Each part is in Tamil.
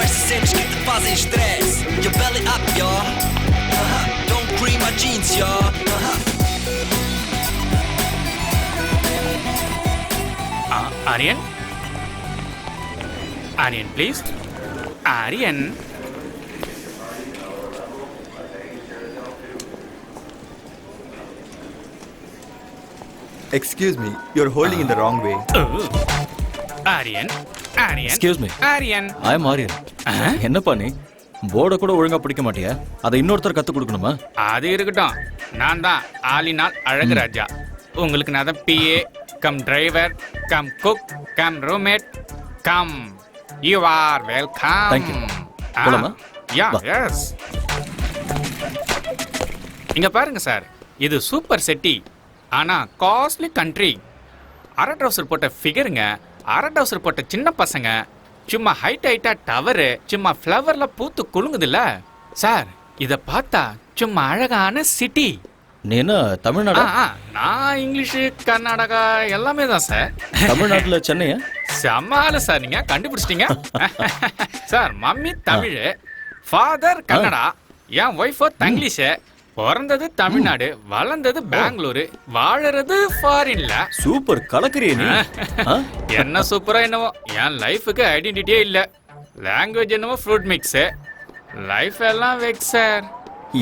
where's the the stress. Your belly up, y'all. Uh-huh. Don't cream my jeans, y'all. Uh-huh. Uh, please. Arian. Excuse me, you're holding in the wrong way. Uh, Aryan, Aryan Excuse me. Aryan I am Aryan என்னப்பா நீ? போர்டை கூட ஒழுங்கா பிடிக்க மாட்டியா? அதை இன்னொருத்தர் கத்து கொடுக்கணுமா? அது இருக்கட்டும். நான் தான் ஆலினால் அழகு ராஜா. உங்களுக்கு நான் தான் PA cum driver cum cook cum roommate cum you are welcome Thank you. போலாமா? யா வா. எஸ் இங்க பாருங்க சார். இது சூப்பர் செட்டி. ஆனா காஸ்ட்லி கண்ட்ரி அரை ட்ரௌசர் போட்ட ஃபிகருங்க அரை ட்ரௌசர் போட்ட சின்ன பசங்க சும்மா ஹைட் ஹைட்டா டவரு சும்மா ஃப்ளவர்ல பூத்து குலுங்குதுல்ல? சார் இத பார்த்தா சும்மா அழகான சிட்டி நீ என்ன தமிழ்நாடா நான் இங்கிலீஷு கர்நாடகா எல்லாமே தான் சார். தமிழ்நாட்டுல சென்னையா? செம்மால சார் நீங்க கண்டுபிடிச்சிட்டீங்க. Sir mummy Tamil father Kannada என் ஒய்ஃபோ தங்கிலீஷ். பிறந்தது தமிழ்நாடு வளர்ந்தது பெங்களூரு வாழறது ஃபாரின்ல சூப்பர் கலக்கிறிய நீ? என்ன சூப்பரா என்னவோ. என் லைஃபுக்கு ஐடென்டிட்டியே இல்ல. லாங்குவேஜ் என்னவோ ஃப்ரூட் மிக்ஸ் லைஃப் எல்லாம் வெக்ஸ் சார்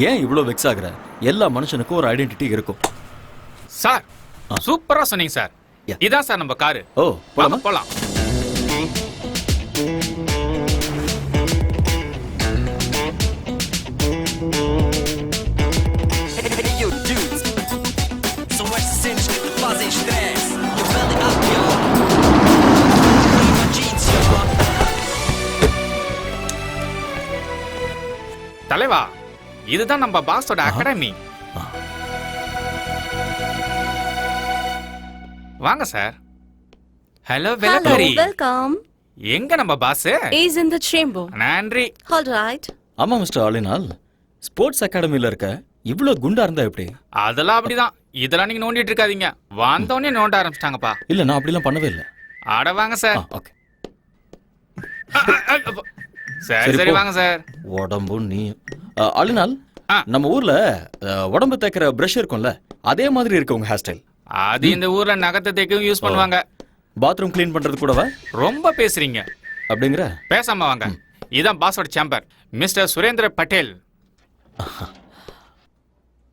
ஏன் இவ்ளோ வெக்ஸ் ஆகுற? எல்லா மனுஷனுக்கும் ஒரு ஐடென்டிட்டி இருக்கும். சார் சூப்பரா சொன்னீங்க சார். இதான் சார் நம்ம காரு ஓ போலாமா? போலாம். தலைவா இதுதான் நம்ம பாஸோட அகாடமி. வாங்க சார். ஹலோ Hello, வெள்ளக்காரி welcome. எங்க நம்ம boss? Is in the chamber. நன்றி. All right. ஆமா மிஸ்டர் ஆலினால் ஸ்போர்ட்ஸ் அகாடமில இருக்க இவ்ளோ குண்டா இருந்தா எப்படி? அதெல்லாம் அப்படிதான். இதெல்லாம் நீங்க நோண்டிட்டு இருக்காதீங்க. வந்தோடனே நோண்ட ஆரம்பிச்சிட்டாங்கப்பா. இல்ல நான் அப்படிலாம் பண்ணவே இல்லை. ஆட வாங்க சார். ஓகே சரி சரி. வாங்க சார். உடம்பு நீ ஆ. நம்ம ஊர்ல உடம்பு தேக்கிற பிரஷ் இருக்கும்ல அதே மாதிரி இருக்கு உங்க ஹேர் ஸ்டைல் அது இந்த ஊர்ல நகத்தை தேக்கவும் யூஸ் பண்ணுவாங்க. பாத்ரூம் க்ளீன் பண்றது கூடவா? ரொம்ப பேசுறீங்க. அப்படிங்கிற? பேசாம வாங்க. இதான் பாஸோட chamber Mister Surendra Patel.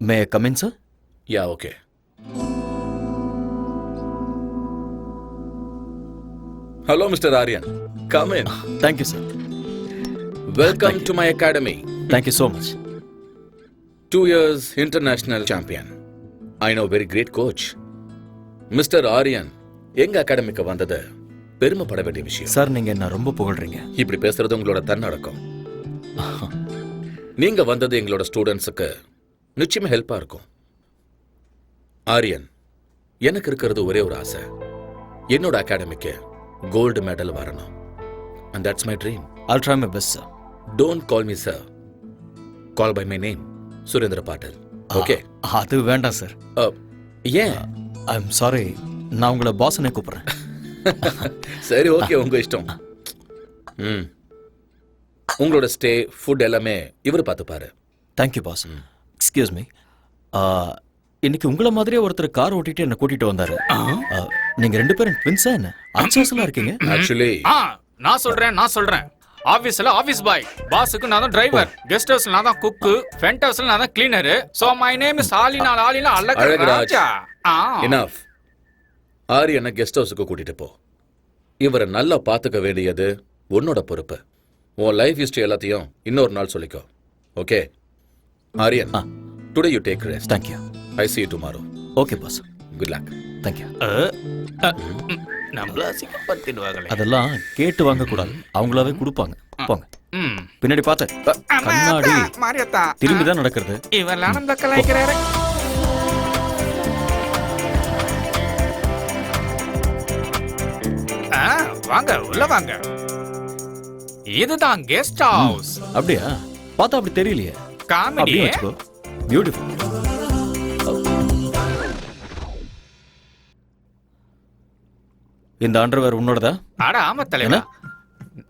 May come in sir Yeah, okay. Hello, Mr. Aryan. Come in. Thank you sir Welcome to my academy. Thank you so much Two years international champion. I know very great coach. Mr. Aryan, எங்க அகாடமிக்கு வந்தது? பெருமைப்பட வேண்டிய விஷயம். சார் நீங்க என்ன ரொம்ப புகழ்றீங்க. இப்படி பேசுறது உங்களோட தன்னடக்கம். நீங்க வந்தது எங்களோட ஸ்டூடெண்ட்ஸுக்கு நிச்சயமா ஹெல்ப்பா இருக்கும். ஆரியன் எனக்கு இருக்கிறது ஒரே ஒரு ஆசை. என்னோட அகாடமிக்கு கோல்டு மெடல் வரணும். And that's my dream I'll try my best sir don't call me sir call by my name Surendra Patel okay அது வேண்டாம் சார் ஏன் ஐ எம் சாரி நான் உங்களை பாசனை கூப்பிடுறேன். சரி ஓகே உங்க இஷ்டம். ம். உங்களோட ஸ்டே ஃபுட் எல்லாமே இவர் பார்த்துப்பாரு. Thank you boss excuse me. இன்னைக்கு உங்கள மாதிரியே ஒருத்தர் கார் ஓட்டிட்டு என்ன கூட்டிட்டு வந்தாரு. ஆ, நீங்க ரெண்டு பேரும் ட்வின்ஸா என்ன? அன்சாஸ்லாம் இருக்கீங்க? ஆக்சுவலி நான் சொல்றேன் நான் சொல்றேன். ஆபீஸ்ல ஆபீஸ் பாய் பாஸுக்கு நான் தான் டிரைவர் கெஸ்ட் ஹவுஸ்ல நான் தான் குக்கு ஃப்ரண்ட் ஹவுஸ்ல நான் தான் cleaner so my name is Alina Alina Azhagu Azhaguraj. Raja. Enough ஆரியனை guest ஹவுஸுக்கு கூட்டிட்டு போ. இவரை நல்லா பார்த்துக்க வேண்டியது உன்னோட பொறுப்பு. உன் லைஃப் ஹிஸ்டரி எல்லாத்தையும் இன்னொரு நாள் சொல்லிக்கோ. Okay Aryan. Today you take rest thank you I see you tomorrow. Okay boss good luck. Thank you நம்மள அசிங்கப்படுத்திடுவாங்களே. அதெல்லாம் கேட்டு வாங்க கூடாது அவங்களாவே கொடுப்பாங்க. போங்க. ம். பின்னாடி பார்த்து. கண்ணாடி. மாரியத்தா திரும்பி தான் நடக்கிறது. இவெல்லாம் நம்ம கலாய்க்கிறாரு ஆ, வாங்க உள்ள வாங்க. இதுதான் கெஸ்ட் ஹவுஸ் அப்படியா? பார்த்தா அப்படி தெரியலையே. காமெடி பியூட்டிஃபுல் இந்த அண்டர்வேர் உன்னோடதா? அட ஆமா தலைவா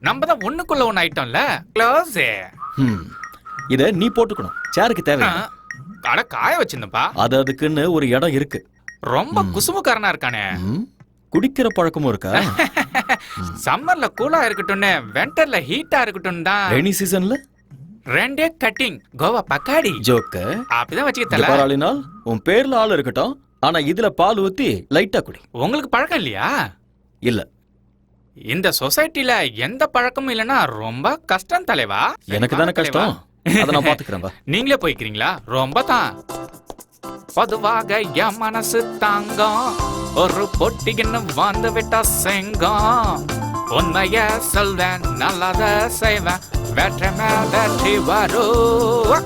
நம்ம தான் ஒண்ணுக்குள்ள ஒண்ணு ஆயிட்டோம்ல. க்ளோஸ் இத நீ போட்டுக்கணும். சேருக்கு தேவை அட காய வச்சிருந்தப்பா அது அதுக்குன்னு ஒரு இடம் இருக்கு. ரொம்ப குசுமுக்காரனா இருக்கானே. குடிக்கிற பழக்கமும் இருக்கா? சம்மர்ல கூலா இருக்கட்டும்னு வெண்டர்ல ஹீட்டா இருக்கட்டும் தான். ரெய்னி சீசன்ல ரெண்டே கட்டிங் கோவா பக்காடி. ஜோக்க அப்படிதான் வச்சுக்கத்தல பாராளினால் உன் பேர்ல ஆள் இருக்கட்டும். ஆனா இதுல பால் ஊத்தி லைட்டா குடி. உங்களுக்கு பழக்கம் இல்லையா? இல்ல. இந்த சொசைட்டில எந்த பழக்கமும் இல்லைன்னா ரொம்ப கஷ்டம் தலைவா? எனக்கு தானே. கஷ்டம் அதை நான் பாத்துக்கிறேன் பா நீங்களே போய்க்கிறீங்களா? ரொம்ப தான். பொதுவாக என் மனசு தாங்கம். ஒரு பொட்டின்னு வந்து விட்டா செங்கம். உண்மைய சொல்வேன் நல்லத செய்வேன். வெற்றி மேல் வரும்.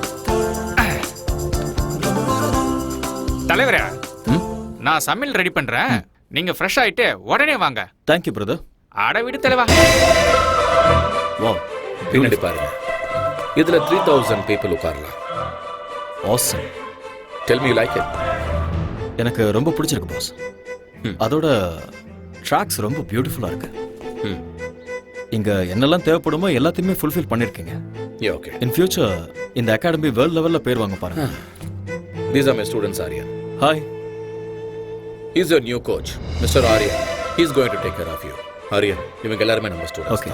தலைவரே நான் சமையல் ரெடி பண்றேன். நீங்க ஃப்ரெஷ் ஆயிட்டு உடனே வாங்க. தேங்க்யூ பிரதர் அட விடு தலைவா வா பின்னாடி பாருங்க. இதுல த்ரீ தௌசண்ட் பீப்புள் உட்காரலாம். Awesome tell me like it எனக்கு ரொம்ப பிடிச்சிருக்கு பாஸ் ம். அதோட ட்ராக்ஸ் ரொம்ப பியூட்டிஃபுல்லா இருக்கு. ம். இங்க என்னெல்லாம் தேவைப்படுமோ எல்லாத்தையுமே ஃபுல்ஃபில் பண்ணிருக்கீங்க. யா ஓகே இன் ஃபியூச்சர் இந்த அகாடமி வேர்ல்ட் லெவல்ல பேர் வாங்க பாருங்க. These are my students Aryan hi is your new coach mister Aryan he's going to take care of you Aryan இவங்க எல்லாருமே நம்ம ஸ்டூடெண்ட்ஸ் ஓகே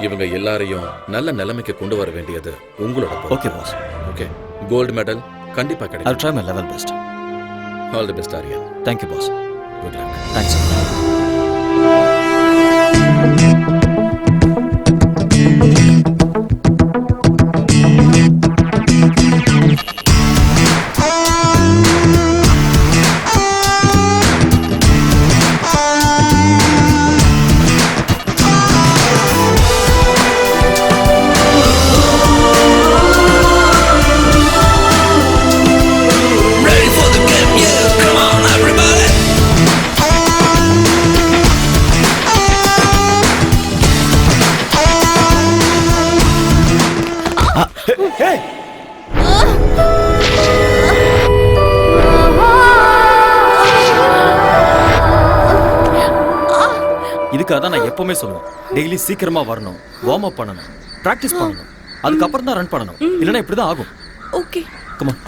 இவங்க எல்லாரையும் நல்ல நிலைமைக்கு கொண்டு வர வேண்டியது உங்களோட okay boss okay gold medal கண்டிப்பா ஐ கிடைக்கும் try my level best all the best Aryan thank you boss good luck thanks எப்பவுமே சொல்லுவேன் டெய்லி சீக்கிரமா வரணும். வார்ம் அப் பண்ணணும். ப்ராக்டிஸ் பண்ணணும். அதுக்கப்புறம் தான் ரன் பண்ணணும். இல்லைன்னா இப்படி தான் ஆகும். Okay. Come on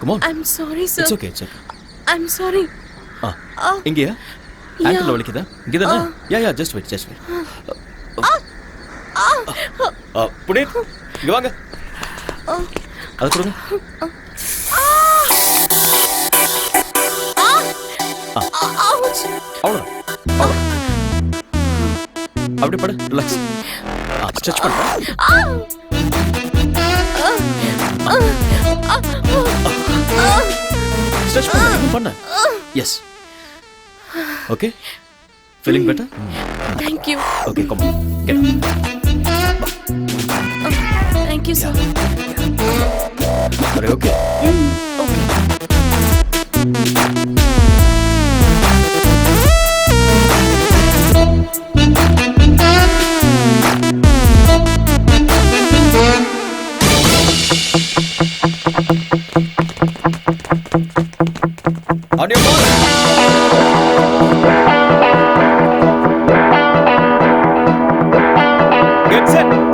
come on I'm sorry, sir. It's okay it's okay Ah. இங்கயா? ஆங்கிள் வலிக்குதா? இங்கே தானே yeah yeah just wait just wait Puneet இங்க வாங்க. அது கொடுங்க. அவ்வளோ அப்படி படு ரிலாக்ஸ் ஆ ஸ்ட்ரெச் பண்ணு ஸ்ட்ரெச் பண்ணு இன்னும் பண்ணு. Yes okay feeling better Thank you. Okay come get Thank you, sir. அரே ஓகே 三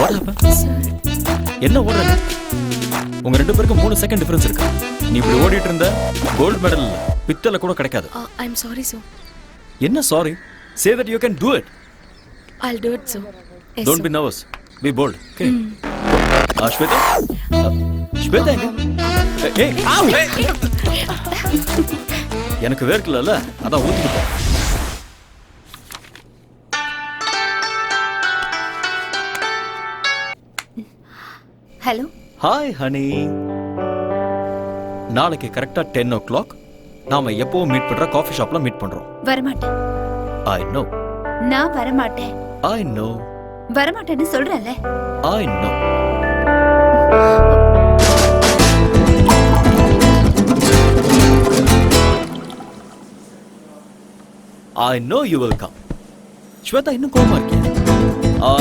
வாட் என்ன ஓடுற? உங்க ரெண்டு பேருக்கும் மூணு செகண்ட் டிஃபரன்ஸ் இருக்கு. நீ இப்படி ஓடிட்டு இருந்த கோல்ட் மெடல் பித்தளை கூட கிடைக்காது. ஐம் சாரி சார் என்ன sorry say that you can do it I'll do it, sir. Yes, don't. Be nervous be bold okay Shweta Uh, Shweta ஏய், ஆவ்! எனக்கு வேர்க்கலல்ல அதான் ஊத்திட்டு ஹலோ ஹாய் ஹனி நாளைக்கு கரெக்டா டென் ஓ கிளாக் நாம எப்பவும் மீட் பண்ற காஃபி ஷாப்ல மீட் பண்றோம். வரமாட்டேன். ஐ நோ நான் வரமாட்டேன். ஐ நோ வரமாட்டேன்னு சொல்றேன்ல. I know I know you will come Shweta இன்னும் கோவமா இருக்கியா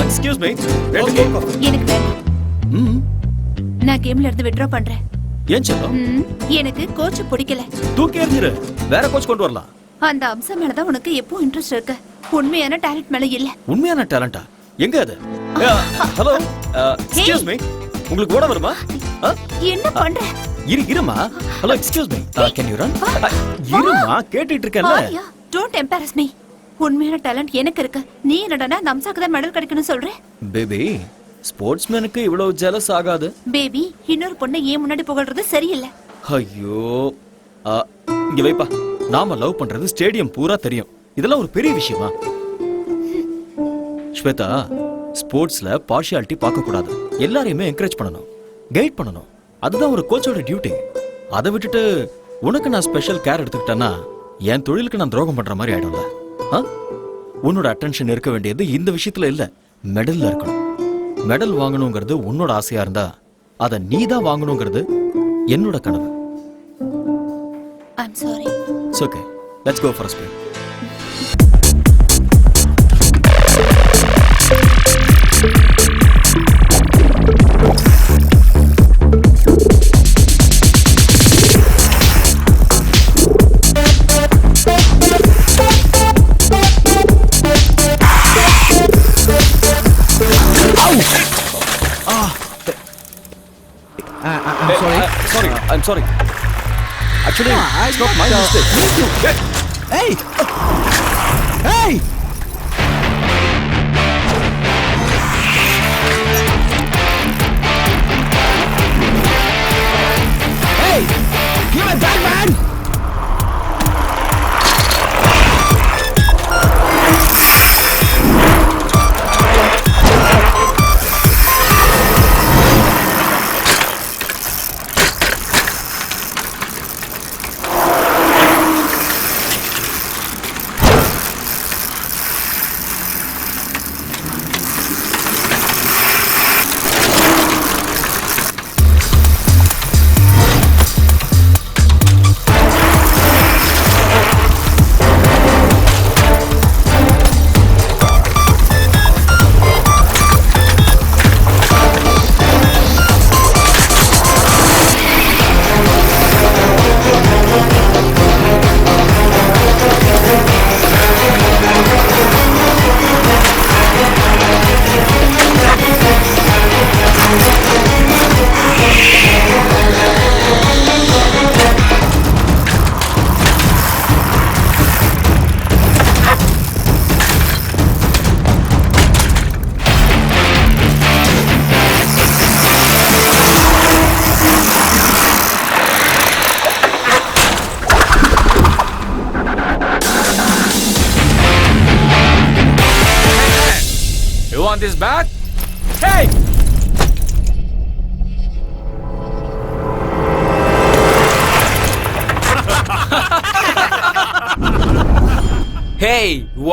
எக்ஸ்கியூஸ் மீ எனக்கு வேண்டாம். ம் நான் கேம்ல இருந்து வித்ட்ரா பண்றேன். ஏன் சொல்லும் எனக்கு கோச் பிடிக்கல. தூக்கி எறிஞ்சிரு. வேற கோச் கொண்டு வரலாம். அந்த அம்சம் மேலதான் உனக்கு எப்போ இன்ட்ரெஸ்ட் இருக்கு. உண்மையான டேலண்ட் மேல இல்ல. உண்மையான டேலண்டா எங்க அது? ஹலோ எக்ஸ்கியூஸ் மீ உங்களுக்கு ஓட வருமா? என்ன பண்ற? இரு இருமா. Hello excuse me can you run இருமா கேட்டுட்டு இருக்கேன்ல. டோன்ட் எம்பாரஸ் மீ உண்மையான டேலண்ட் எனக்கு இருக்கு. நீ என்னடா அந்த அம்சாக்கு தான் மெடல் கிடைக்கணும்னு சொல்ற? பேபி ஸ்போர்ட்ஸ்மேனுக்கு இவ்வளவு ஜெலஸ் ஆகாது. பேபி இன்னொரு பொண்ணை ஏன் முன்னாடி புகழ்றது சரியில்லை. ஐயோ ஆ, இங்க வைப்பா. நாம லவ் பண்றது ஸ்டேடியம் பூரா தெரியும். இதெல்லாம் ஒரு பெரிய விஷயமா? ஸ்வேதா ஸ்போர்ட்ஸ்ல பார்ஷியாலிட்டி பார்க்க கூடாது எல்லாரையுமே என்கரேஜ் பண்ணணும். கைட் பண்ணணும். அதுதான் ஒரு கோச்சோட டியூட்டி அதை விட்டுட்டு உனக்கு நான் ஸ்பெஷல் கேர் எடுத்துக்கிட்டேன்னா என் தொழிலுக்கு நான் துரோகம் பண்ற மாதிரி ஆயிடும்ல. ஆ? உன்னோட அட்டென்ஷன் இருக்க வேண்டியது இந்த விஷயத்துல இல்ல. மெடல்ல இருக்கணும். மெடல் வாங்கணுங்கிறது உன்னோட ஆசையா இருந்தா அதை நீ தான் வாங்கணுங்கிறது என்னோட கனவு. I'm sorry It's okay. Let's go for a I'm sorry. Actually, it's not my mistake. Hey! Hey!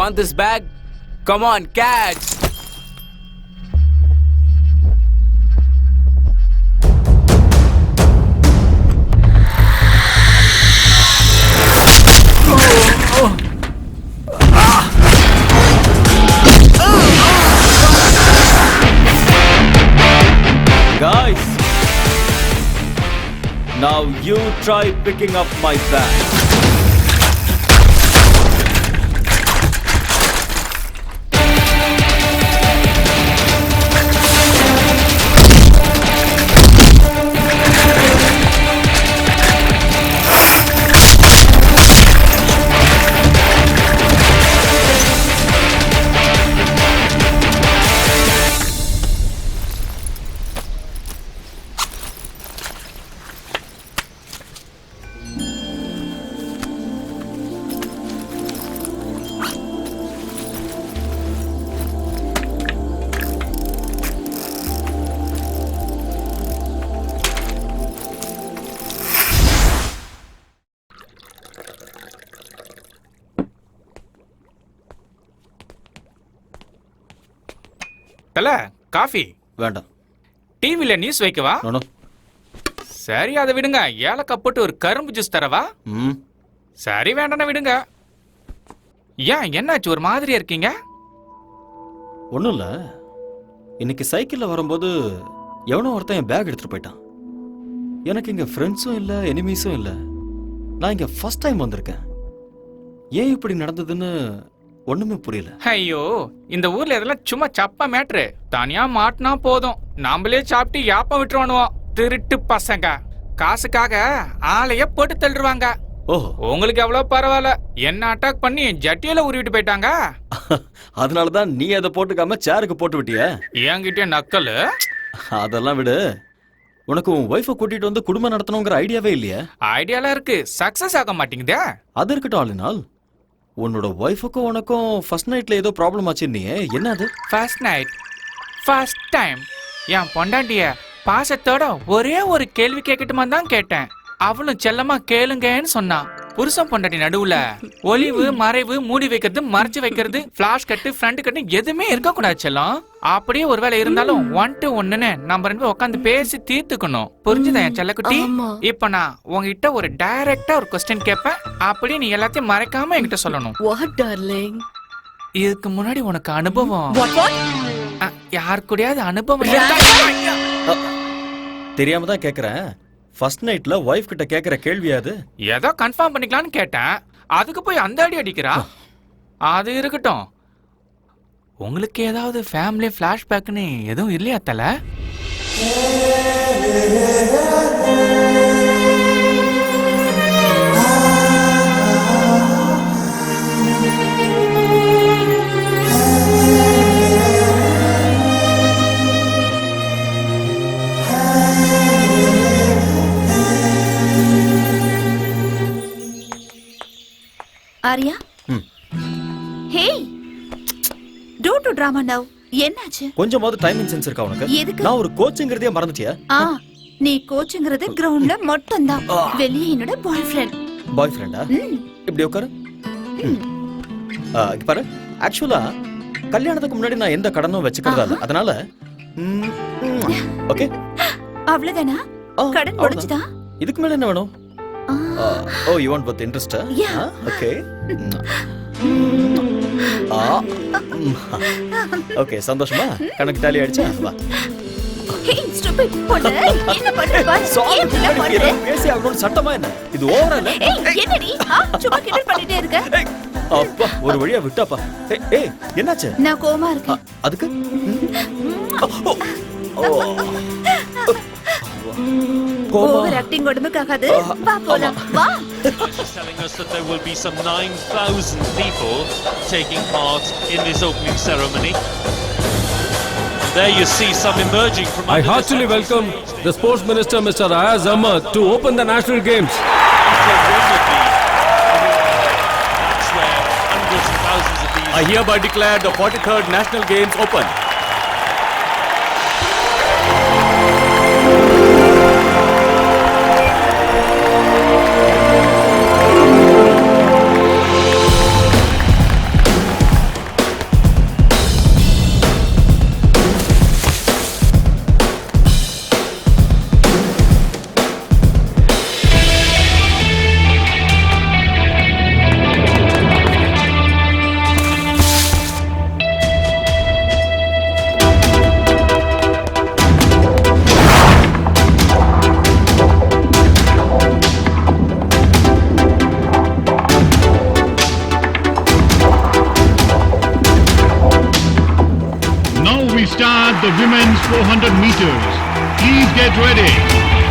Want this bag? Come on, catch! Guys, now you try picking up my bag. தல காஃபி. வேண்டாம். டிவில நியூஸ் வைக்கவா? சரி அதை விடுங்க. ஏலக்காய் போட்டு ஒரு கரும்பு ஜூஸ் தரவா? சரி வேண்டாம்னா விடுங்க. ஏன் என்னாச்சு? ஒரு மாதிரியா இருக்கீங்க? ஒன்றும் இல்லை. இன்னைக்கு சைக்கிளில் வரும்போது எவனோ ஒருத்தன் என் பேக் எடுத்துட்டு போயிட்டான். எனக்கு இங்கே ஃப்ரெண்ட்ஸும் இல்லை எனிமீஸும் இல்லை. நான் இங்கே ஃபர்ஸ்ட் டைம் வந்திருக்கேன். ஏன் இப்படி நடந்ததுன்னு ஒன்றுமே புரியல. ஐயோ இந்த ஊர்ல இதெல்லாம் சும்மா சப்ப மேட்ரு. தனியா மாட்டினா போதும். நாமளே சாப்பிட்டு யாப்பம் விட்டுருவானுவோம் திருட்டு பசங்க. காசுக்காக ஆளைய போட்டு தள்ளுவாங்க ஓஹோ. உங்களுக்கு எவ்வளவு பரவாயில்ல. என்ன அட்டாக் பண்ணி ஜட்டியில உருவிட்டு போயிட்டாங்க. அதனால தான் நீ அதை போட்டுக்காம சேருக்கு போட்டு விட்டிய. என்கிட்ட நக்கலு. அதெல்லாம் விடு. உனக்கு உன் ஒய்ஃபை கூட்டிட்டு வந்து குடும்பம் நடத்தணுங்கிற ஐடியாவே இல்லையே. ஐடியாலாம் இருக்கு. சக்சஸ் ஆக மாட்டேங்குதே. அது இருக்கட்டும் ஆளுநாள் உன்னோட ஒய்ஃபுக்கும் உனக்கும் ஃபர்ஸ்ட் நைட்ல ஏதோ ப்ராப்ளம் ஆச்சுன்னியே என்னது? ஃபர்ஸ்ட் நைட் ஃபர்ஸ்ட் டைம் என் பொண்டாட்டிய பாசத்தோட ஒரே ஒரு கேள்வி கேட்கட்டுமா தான் கேட்டேன். அவளும் செல்லமா கேளுங்கன்னு சொன்னான் புருஷன் பொண்டாட்டி நடுவுல ஒளிவு மறைவு மூடி வைக்கிறது மறைச்சு வைக்கிறது ஃபிளாஷ் கட்டு ஃப்ரண்ட் கட்டு எதுவுமே இருக்க கூடாது செல்லம். அப்படியே ஒருவேளை இருந்தாலும் ஒன் டு ஒன்னுன்னு நம்ம ரெண்டு உட்காந்து பேசி தீர்த்துக்கணும். புரிஞ்சுதா என் செல்லக்குட்டி? இப்ப நான் உங்ககிட்ட ஒரு டைரக்டா ஒரு கொஸ்டின் கேட்பேன். அப்படியே நீ எல்லாத்தையும் மறைக்காம என்கிட்ட சொல்லணும். What, darling? இதுக்கு முன்னாடி உனக்கு அனுபவம். What, what? அ, யார் கூடயாவது அனுபவம்? தெரியாம தான் கேக்குறேன். ஃபர்ஸ்ட் நைட்ல ஒய்ஃப் கிட்ட கேக்குற கேள்வியா அது? ஏதோ கன்ஃபார்ம் பண்ணிக்கலாம்னு கேட்டேன். அதுக்கு போய் அந்த அடி அடிக்கிறா? அது இருக்கட்டும். உங்களுக்கு ஏதாவது ஃபேமிலி ஃபிளாஷ்பேக்னு எதுவும் இல்லையா தலை? ஆரியா? ம். Hey do do drama now என்னாச்சு? கொஞ்சமாவது டைமிங் சென்ஸ் இருக்கா உனக்கு? எதுக்கு? நான் ஒரு கோச்சுங்கிறதே மறந்துட்டியா. ஆ நீ கோச்சுங்கிறது கிரவுண்ட்ல மட்டும்தான். வெளியே என்னோட பாய் ஃப்ரெண்ட் பாய் ஃப்ரெண்டா இப்படி உட்காரு. இங்க பாரு. ஆக்சுவலா கல்யாணத்துக்கு முன்னாடி நான் எந்த கடனும் வச்சுக்கிறதா இல்ல. அதனால ஓகே. அவ்வளவுதானா? கடன் முடிஞ்சுதா? இதுக்கு மேல என்ன வேணும்? ஓ you want with interest. Okay okay சந்தோஷமா? கணக்கு டாலி அடிச்சா? வா. சட்டமா என்ன? இது ஓவரா இல்ல அப்பா ஒரு வழியா விட்டாப்பா. ஏய், என்னாச்சு? நான் கோமா இருக்கேன். அதுக்கு? ஓவர் ஆக்டிங் உடம்புக்காகாது வா போலாம் வா She's telling us that there will be some 9,000 people taking part in this opening ceremony. There you see some emerging from I under the heartily center welcome stage. the Sports Minister Mr. Ayaz Ahmad to open the national games. After Wembley, That's where hundreds and thousands of these I hereby declare the 43rd National Games open. The women's 400 meters. Please get ready.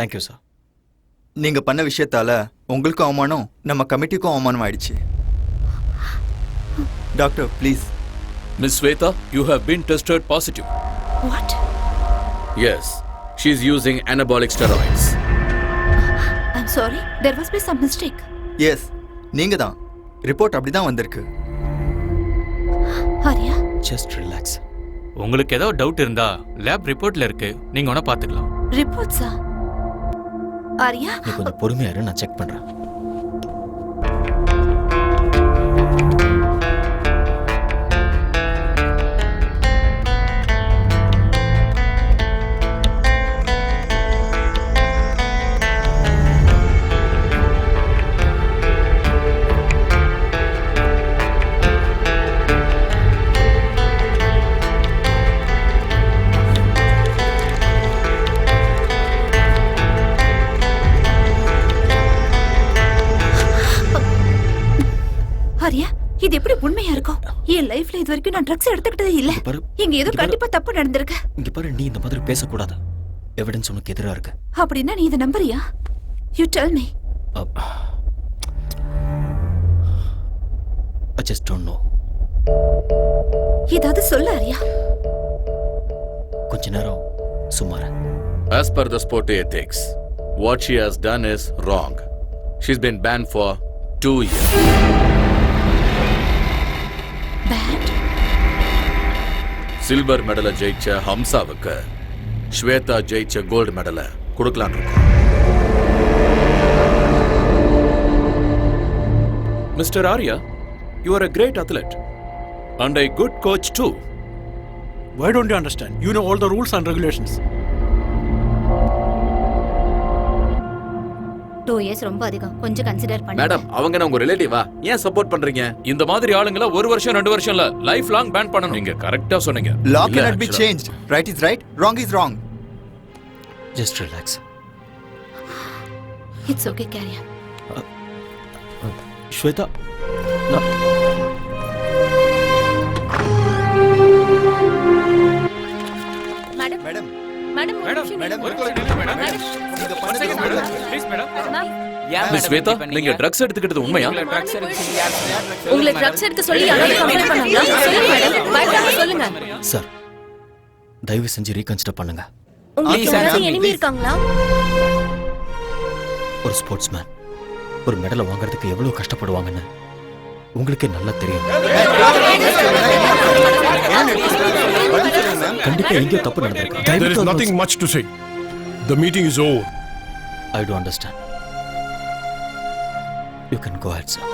Thank you sir நீங்க பண்ண விஷயத்தால உங்களுக்கும் அவமானம் நம்ம கமிட்டிக்கும் அவமானம் ஆயிடுச்சு doctor please. Miss Shweta you have been tested positive what yes she is using anabolic steroids. I'm sorry there was be some mistake yes நீங்க தான். ரிப்போர்ட் அப்படிதான் வந்திருக்கு. ஆரியா? ஜஸ்ட் ரிலாக்ஸ் உங்களுக்கு ஏதோ டவுட் இருந்தா லேப் ரிப்போர்ட்ல இருக்கு. நீங்க வேணா பாத்துக்கலாம் ரிப்போர்ட்ஸா ஆரியா? நீ கொஞ்சம் பொறுமையா இரு நான் செக் பண்றேன். வரைக்கும் நான் ட்ரக்ஸ் எடுத்துக்கிட்டதே இல்ல. இங்க ஏதோ. கண்டிப்பா தப்பு நடந்திருக்கு. இங்க பாரு நீ இந்த மாதிரி பேசக்கூடாது. எவிடன்ஸ் உனக்கு எதிரா இருக்கு. அப்படின்னா நீ இதை நம்புறியா? You tell me I just don't know ஏதாவது சொல்ல ஆரியா கொஞ்ச நேரம் சும்மா இரு. As per the sport ethics, what she has done is wrong. She's been banned for two years. But silver மெடலை ஜெயிச்ச ஹம்சாவுக்கு ஸ்வேதா ஜெயிச்ச கோல்டு மெடலை கொடுக்கலான்னு இருக்கோம் Mr. Arya, you are a great athlete and a good coach too. Why don't you understand? You know all the rules and regulations. Two years ரொம்ப அதிகம். கொஞ்சம் கன்சிடர் பண்ணி மேடம் அவங்க நான் உங்க ரிலேட்டிவா ஏன் சப்போர்ட் பண்றீங்க? இந்த மாதிரி ஆளுங்கள ஒரு வருஷம் ரெண்டு வருஷம் இல்ல லைஃப் லாங் பேன் பண்ணணும். நீங்க கரெக்டா சொன்னீங்க. இல்ல, cannot be changed. Right is right, wrong is wrong. Just relax it's okay கேரியா Shweta நான் மேடம் ஒரு மேடம், நிமிஷம் மேடம், இருங்க. ஒரு நிமிஷம் நில்லுங்க, மேடம். மேடம், நீங்க One பண்ணது second, ரொம்ப மேடம். தப்பு. Please, madam. Ma'am, miss Shweta நீங்க ட்ரக்ஸ் எடுத்துக்கிட்டது உண்மையா? உங்களை ட்ரக்ஸ் எடுக்க சொல்லி யாராவது கம்ப்ளைண்ட் பண்ணாங்களா? சொல்லுங்க மேடம் பயப்படாம சொல்லுங்க. சார் தயவு செஞ்சு ரீகன்சிடர் பண்ணுங்க. உங்களுக்கு யாராவது எனிமி இருக்காங்களா ஒரு ஸ்போர்ட்ஸ் மேன் ஒரு மெடலை வாங்குறதுக்கு எவ்வளவு கஷ்டப்படுவாங்கன்னு உங்களுக்கே நல்லா தெரியும். கண்டிப்பா எங்கேயோ தப்பு நடந்திருக்கு. There is nothing much to say. The meeting is over. I do understand you can go ahead sir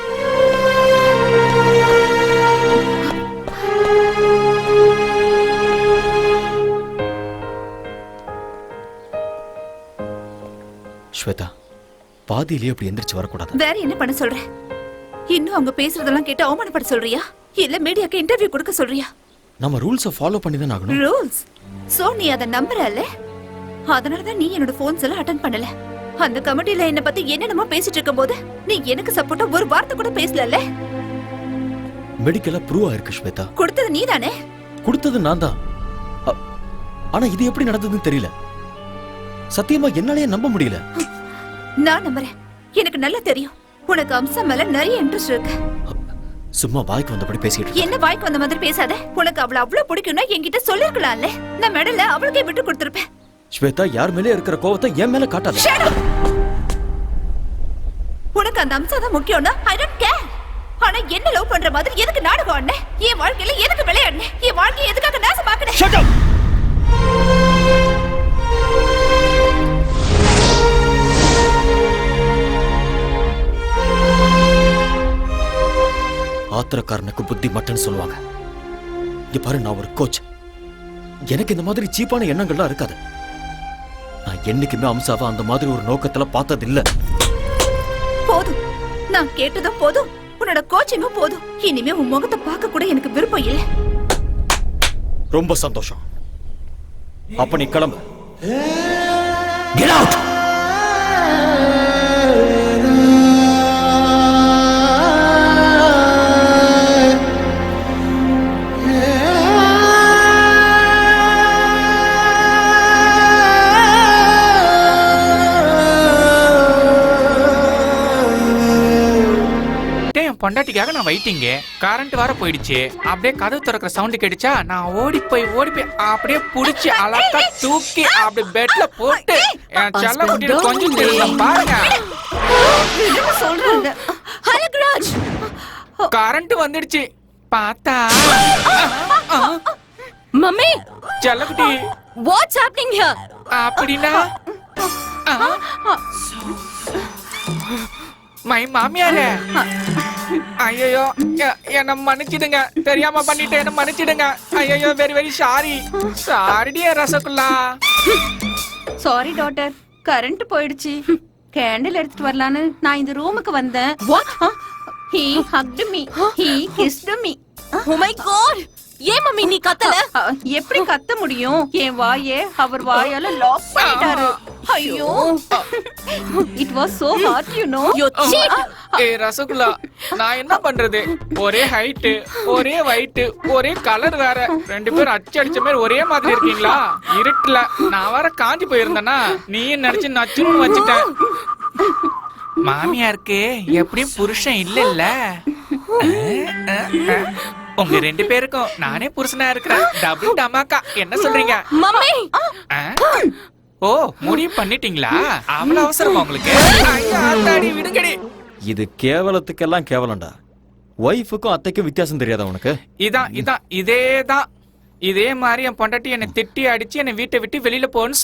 Shweta பாதியிலேயே அப்படி எந்திரிச்சு வரக்கூடாது? வேற என்ன பண்ண சொல்ற? இன்னும் அவங்க பேசுறதெல்லாம் கேட்டு அவமானப்பட சொல்றியா? இல்ல மீடியாக்கு இன்டர்வியூ கொடுக்க சொல்றியா? நம்ம ரூல்ஸை ஃபாலோ பண்ணி தான் ஆகணும். ரூல்ஸ் சோ நீ அத நம்புறல்ல அதனால தான் நீ என்னோட போன்ஸ் எல்லாம் அட்டன் பண்ணல. அந்த கமிட்டில என்ன பத்தி என்னென்னமோ பேசிட்டு இருக்கும்போது நீ எனக்கு சப்போர்ட்டா ஒரு வார்த்தை கூட பேசலல்ல? மெடிக்கலா ப்ரூவ் ஆயிருக்கு ஸ்வேதா. கொடுத்தது நீதானே? கொடுத்தது நான் தான் ஆனா இது எப்படி நடந்ததுன்னு தெரியல. சத்தியமா என்னாலயே நம்ப முடியல. நான் நம்புறேன். எனக்கு நல்லா தெரியும். உனக்கு அம்சம் மேல நிறைய இன்ட்ரெஸ்ட் இருக்கு. சும்மா வாய்க்கு வந்தபடி பேசிட்டு. என்ன வாய்க்கு வந்த மாதிரி பேசாத. உனக்கு அவள அவ்வளவு பிடிக்கும்னா என்கிட்ட சொல்லிருக்கலாம்ல. நான் மெடல அவளுக்கே விட்டு கொடுத்திருப்பேன். ஸ்வேதா யார் மேலே இருக்கிற கோவத்தை என் மேல காட்டாத! உனக்கு அந்த அம்சம் தான் முக்கியம்னா ஐ டோன்ட் கேர் ஆனா என்ன லவ் பண்ற மாதிரி எதுக்கு நாடகம் ஆடுன? என் வாழ்க்கையில எதுக்கு விளையாடுன? என் வாழ்க்கையை எதுக்காக நாசமாக்குன? Shut up! ஆத்திரக்காரனுக்கு புத்தி மட்டும்னு சொல்லுவாங்க. இங்க பாரு நான் ஒரு கோச் எனக்கு இந்த மாதிரி சீப்பான எண்ணங்கள்லாம் இருக்காது. நான் என்னைக்குமே அம்சாவை அந்த மாதிரி ஒரு நோக்கத்துல பார்த்தது இல்ல போதும். நான் கேட்டதும் போதும். உன்னோட கோச்சிங்கும் போதும். இனிமே உன் முகத்தை பார்க்க கூட எனக்கு விருப்பம் இல்ல. ரொம்ப சந்தோஷம். அப்ப நீ கிளம்பு. Get out! பொண்டாட்டிக்காக நான் வெயிட்டிங்க கரண்ட் வர போயிடுச்சு. அப்படியே கதவு திறக்கிற சவுண்ட் கேட்டுச்சா நான் ஓடி போய் ஓடி போய் அப்படியே புடிச்சு அழகா தூக்கி அப்படி பெட்ல போட்டு என் செல்ல குட்டியில கொஞ்சம் தெரியல பாருங்க. சொல்றாங்க கரண்ட் வந்துடுச்சு. பார்த்தா? மம்மி! செல்லக்குட்டி வாட்ஸ் ஹேப்பனிங் ஹியர் அப்படின்னா? மை மாமியாரே. ஐயோ என்ன மன்னிச்சிடுங்க. தெரியாம பண்ணிட்டு என்ன மன்னிச்சிடுங்க. ஐயோ வெரி வெரி சாரி சாரிடியா ரசகுல்லா. சாரி டாட்டர் கரண்ட் போயிடுச்சு. கேண்டில் எடுத்துட்டு வரலான்னு நான் இந்த ரூமுக்கு வந்தேன். What he hugged me he kissed me oh my god ஏன் மம்மி நீ கத்தல? எப்படி கத்த முடியும்? என் வாயே அவர் வாயால லாக் பண்ணிட்டாரு. ஐயோ it was so hot you know you cheat a rasgulla நான் என்ன பண்றது? ஒரே ஹைட்டு ஒரே வைட்டு ஒரே கலர் வேற. ரெண்டு பேரும் அச்சு அடிச்ச மாதிரி ஒரே மாதிரி இருக்கீங்களா? இருட்டுல. நான் வேற காஞ்சி போயிருந்தேனா. நீயும் நினைச்சு நச்சுன்னு வச்சுட்டேன் மாமியாருக்கு எப்படியும் புருஷன் இல்ல இல்ல உங்க ரெண்டு பேருக்கும் நானே புருஷனா இருக்கிறேன். டபுள் டமாக்கா என்ன சொல்றீங்க? மம்மி? ஓ முடிவு பண்ணிட்டீங்களா? அவ்வளவு அவசரமா உங்களுக்கு? விடுங்கடி. இது கேவலத்துக்கெல்லாம் கேவலம்டா. ஒய்ஃபுக்கும் அத்தைக்கும் வித்தியாசம் தெரியாதா உனக்கு? இதான் இதான் இதேதான். இதே மாதிரி என் பொண்டாட்டி என்னை திட்டி அடிச்சு என்னை வீட்டை விட்டு வெளியில போன்னு